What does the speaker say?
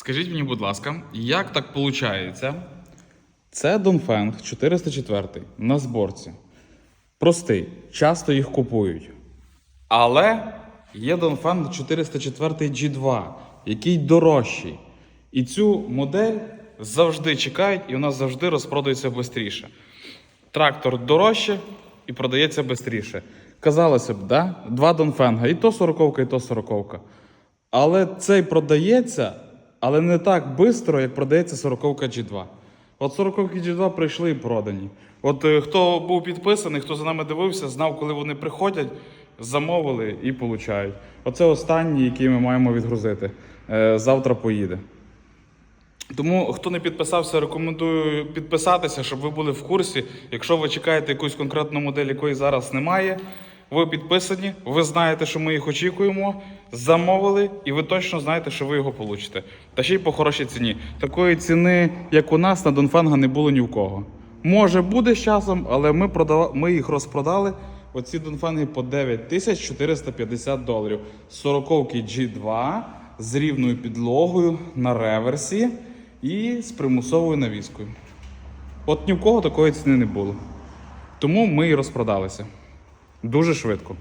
Скажіть мені, будь ласка, як так виходить? Це Донфенг 404 на зборці. Простий, часто їх купують. Але є Донфенг 404 G2, який дорожчий. І цю модель завжди чекають, і вона завжди розпродається швидше. Трактор дорожче і продається швидше. Казалося б, да? два Донфенга, і то 40, і то 40. Але цей продається, але не так швидко, як продається 40 G2. От 40 G2 прийшли і продані. От е, хто був підписаний, хто за нами дивився, знав, коли вони приходять, замовили і получають. Оце останній, який ми маємо відгрузити. Е, Завтра поїде. Тому, хто не підписався, рекомендую підписатися, щоб ви були в курсі. Якщо ви чекаєте якусь конкретну модель, якої зараз немає, ви підписані, ви знаєте, що ми їх очікуємо, замовили, і ви точно знаєте, що ви його получите. Та ще й по хорошій ціні. Такої ціни, як у нас, на Донфенга не було ні в кого. Може, буде з часом, але ми, продава... ми їх розпродали. Оці Донфенги по 9450 доларів. 40 G2 з рівною підлогою на реверсі і з примусовою навіскою. От ні в кого такої ціни не було. Тому ми і розпродалися. Дуже швидко.